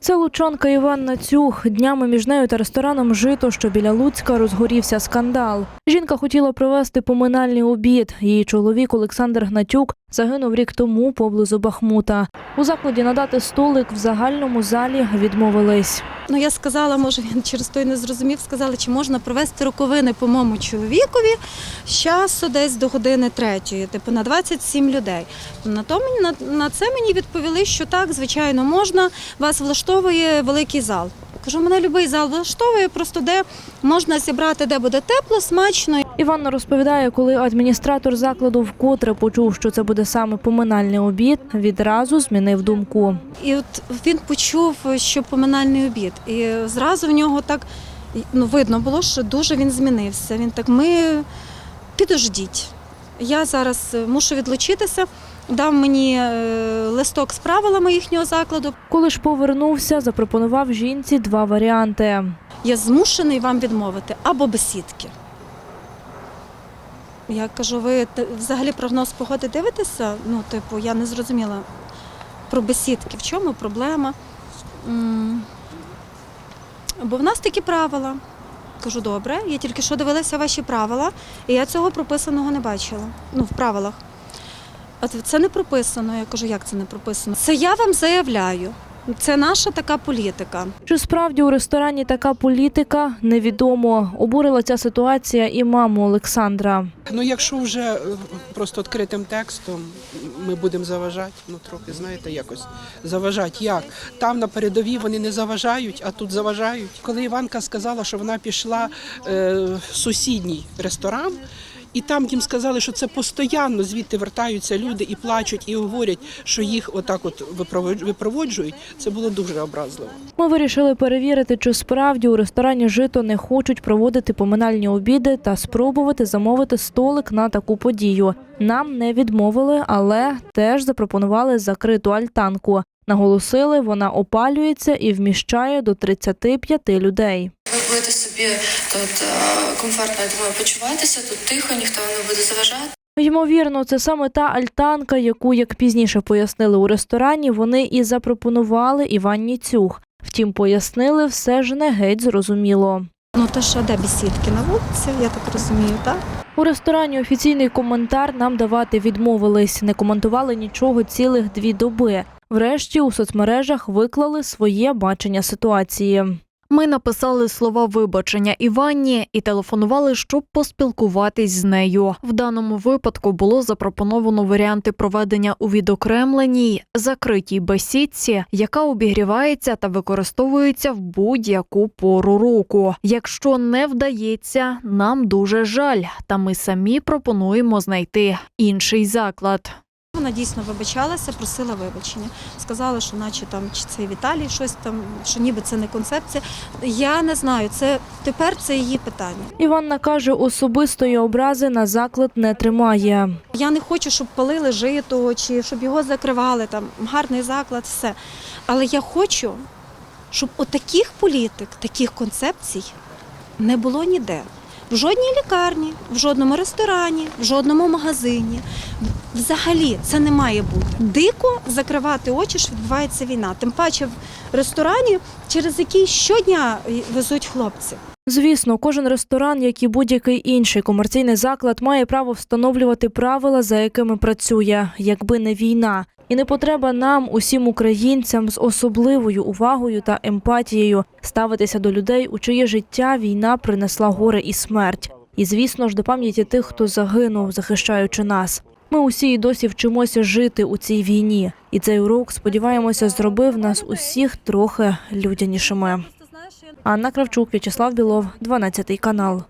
Це лучанка Іванна Цюх. Днями між нею та рестораном Жито, що біля Луцька, розгорівся скандал. Жінка хотіла провести поминальний обід. Її чоловік Олександр Гнатюк загинув рік тому поблизу Бахмута. У закладі надати столик в загальному залі відмовились. Ну я сказала, може він через той не зрозумів. сказала, чи можна провести роковини по моєму чоловікові з часу десь до години третьої, типу на 27 людей. На то мені на, на це мені відповіли, що так, звичайно, можна. Вас влаштовує великий зал. Кажу, мене будь-який зал влаштовує, просто де можна зібрати, де буде тепло, смачно. Іванна розповідає, коли адміністратор закладу вкотре почув, що це буде саме поминальний обід, відразу змінив думку. І от він почув, що поминальний обід. І зразу в нього так ну, видно було, що дуже він змінився. Він так, ми підождіть. Я зараз мушу відлучитися. Дав мені е, листок з правилами їхнього закладу. Коли ж повернувся, запропонував жінці два варіанти. Я змушений вам відмовити або бесідки. Я кажу, ви взагалі прогноз погоди дивитеся? Ну, типу, я не зрозуміла про бесідки. В чому проблема? Бо в нас такі правила. Кажу, добре, я тільки що дивилася ваші правила, і я цього прописаного не бачила. Ну, в правилах. А це- не прописано. Я кажу, як це не прописано? Це я вам заявляю. Це наша така політика. Чи справді у ресторані така політика невідомо. Обурила ця ситуація і маму Олександра. Ну, якщо вже е, просто відкритим текстом ми будемо заважати, ну трохи, знаєте, якось заважати. Як? Там на передовій вони не заважають, а тут заважають. Коли Іванка сказала, що вона пішла е, в сусідній ресторан, і там їм сказали, що це постійно звідти вертаються люди і плачуть, і говорять, що їх отак от випроводжують, це було дуже образливо. Ми вирішили перевірити, чи справді у ресторані жито не хочуть проводити поминальні обіди та спробувати замовити столик на таку подію. Нам не відмовили, але теж запропонували закриту альтанку. Наголосили, вона опалюється і вміщає до 35 людей. Будете собі тут е, комфортно, я думаю, почуватися, тут тихо, ніхто вам не буде заважати. Ймовірно, це саме та альтанка, яку, як пізніше пояснили у ресторані, вони і запропонували Іванні Цюх. Втім, пояснили все ж не геть зрозуміло. Ну то що, де бесідки на вулиці, я так розумію, так? У ресторані офіційний коментар нам давати відмовились, не коментували нічого цілих дві доби. Врешті у соцмережах виклали своє бачення ситуації. Ми написали слова вибачення Іванні і телефонували, щоб поспілкуватись з нею. В даному випадку було запропоновано варіанти проведення у відокремленій закритій бесідці, яка обігрівається та використовується в будь-яку пору року. Якщо не вдається, нам дуже жаль, та ми самі пропонуємо знайти інший заклад. Вона дійсно вибачалася, просила вибачення. Сказала, що наче там чи це Віталій щось там, що ніби це не концепція. Я не знаю, це тепер це її питання. Іванна каже, особистої образи на заклад не тримає. Я не хочу, щоб палили жито чи щоб його закривали, там гарний заклад, все. Але я хочу, щоб отаких політик, таких концепцій не було ніде. В жодній лікарні, в жодному ресторані, в жодному магазині. Взагалі це не має бути. Дико закривати очі, що відбувається війна. Тим паче в ресторані, через який щодня везуть хлопці. Звісно, кожен ресторан, як і будь-який інший комерційний заклад, має право встановлювати правила, за якими працює, якби не війна. І не потреба нам, усім українцям, з особливою увагою та емпатією ставитися до людей, у чиє життя війна принесла горе і смерть. І звісно ж, до пам'яті тих, хто загинув, захищаючи нас. Ми усі й досі вчимося жити у цій війні, і цей урок, сподіваємося, зробив нас усіх трохи людянішими. Анна Кравчук, В'ячеслав Білов, 12 канал.